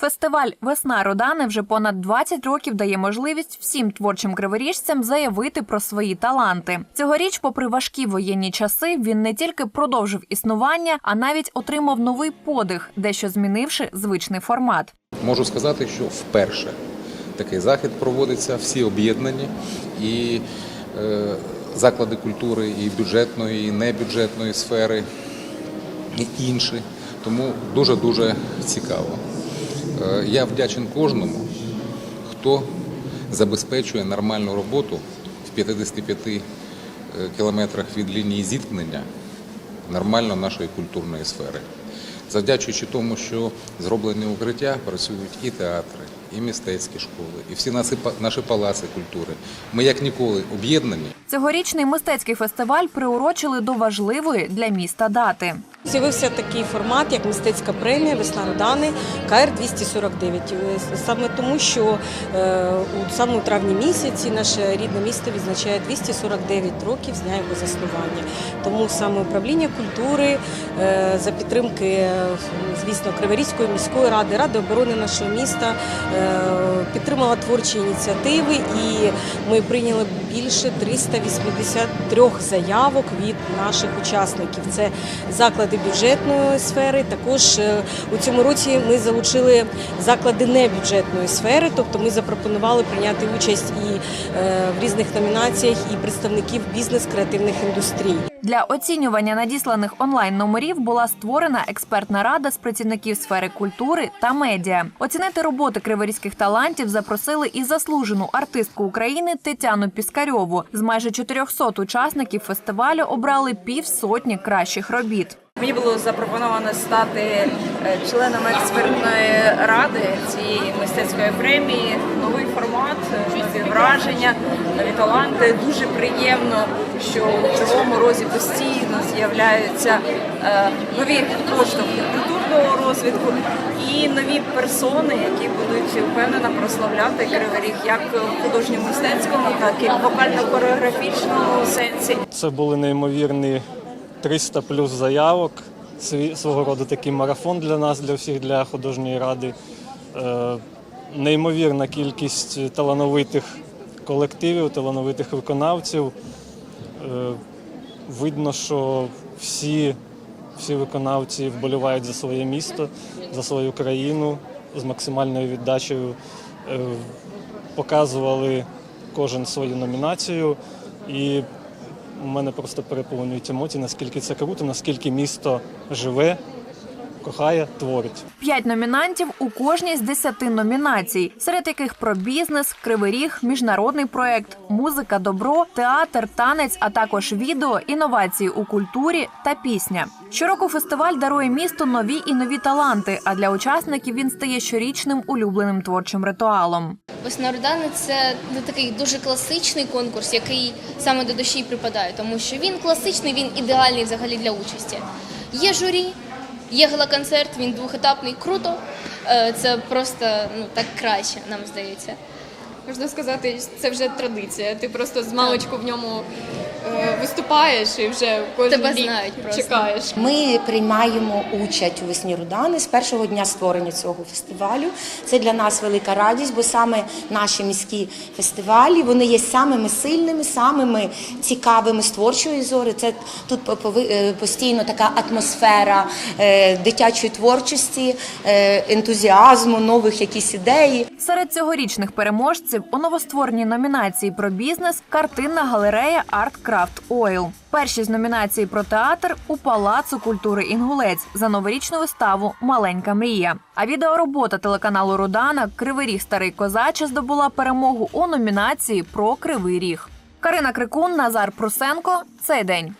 Фестиваль Весна Родани вже понад 20 років дає можливість всім творчим криворіжцям заявити про свої таланти. Цьогоріч, попри важкі воєнні часи, він не тільки продовжив існування, а навіть отримав новий подих, дещо змінивши звичний формат. Можу сказати, що вперше такий захід проводиться, всі об'єднані і е, заклади культури і бюджетної, і небюджетної сфери, і інші. Тому дуже-дуже цікаво. Е, я вдячен кожному, хто забезпечує нормальну роботу в 55 е, кілометрах від лінії зіткнення нормально нашої культурної сфери. Завдячуючи тому, що зроблені укриття, працюють і театри, і мистецькі школи, і всі наші, наші палаци культури. Ми як ніколи об'єднані. Цьогорічний мистецький фестиваль приурочили до важливої для міста дати. З'явився такий формат, як мистецька премія Весна Родани КР 249 Е, Саме тому, що е, у саме у травні місяці наше рідне місто відзначає 249 років з дня його заснування. Тому саме управління культури е, за підтримки, звісно, Криворізької міської ради, ради оборони нашого міста підтримала творчі ініціативи, і ми прийняли більше 383 заявок від наших учасників. Це заклади бюджетної сфери. Також е, у цьому році ми залучили заклади небюджетної сфери, тобто ми запропонували прийняти участь і е, в різних номінаціях і представників бізнес-креативних індустрій. Для оцінювання надісланих онлайн номерів була створена експертна рада з працівників сфери культури та медіа. Оцінити роботи криворізьких талантів запросили і заслужену артистку України Тетяну Піскарьову. З майже 400 учасників фестивалю обрали півсотні кращих робіт. Мені було запропоновано стати е, членом експертної ради цієї мистецької премії. Новий формат, е, нові враження, нові таланти. Дуже приємно, що у цьому розі постійно з'являються е, нові поштовхи культурного розвитку і нові персони, які будуть впевнено прославляти Кривий Ріг як в художньо-мистецькому, так і в вокально-хореографічному сенсі. Це були неймовірні 300 плюс заявок. Свого роду такий марафон для нас, для всіх, для художньої ради. Е, Неймовірна кількість талановитих колективів, талановитих виконавців. Е, Видно, що всі, всі виконавці вболівають за своє місто, за свою країну з максимальною віддачею. Е, Показували кожен свою номінацію. І у мене просто переповнюють емоції, наскільки це круто, наскільки місто живе, кохає, творить. П'ять номінантів у кожній з десяти номінацій, серед яких про бізнес, кривий ріг, міжнародний проект, музика, добро, театр, танець, а також відео, інновації у культурі та пісня. Щороку фестиваль дарує місту нові і нові таланти. А для учасників він стає щорічним улюбленим творчим ритуалом. Весна Родани це ну, такий дуже класичний конкурс, який саме до душі припадає, тому що він класичний, він ідеальний взагалі для участі. Є журі, є гала-концерт, він двохетапний, круто. Е, Це просто ну так краще, нам здається. Можна сказати, це вже традиція. Ти просто з маличку в ньому е, виступаєш і вже кожен Тебе рік знають просто. чекаєш. Ми приймаємо участь у весні Рудани з першого дня створення цього фестивалю. Це для нас велика радість, бо саме наші міські фестивалі вони є самими сильними, самими цікавими з творчої зори. Це тут пови- е, постійно така атмосфера е, дитячої творчості, е, ентузіазму, нових якісь ідеї. Серед цьогорічних переможців у новоствореній номінації про бізнес картинна галерея Арт Крафт Ойл. Перші з номінації про театр у Палацу культури Інгулець за новорічну виставу Маленька мрія. А відеоробота телеканалу Рудана Кривий ріг Старий Козаче здобула перемогу у номінації про Кривий Ріг. Карина Крикун, Назар Прусенко. Цей день.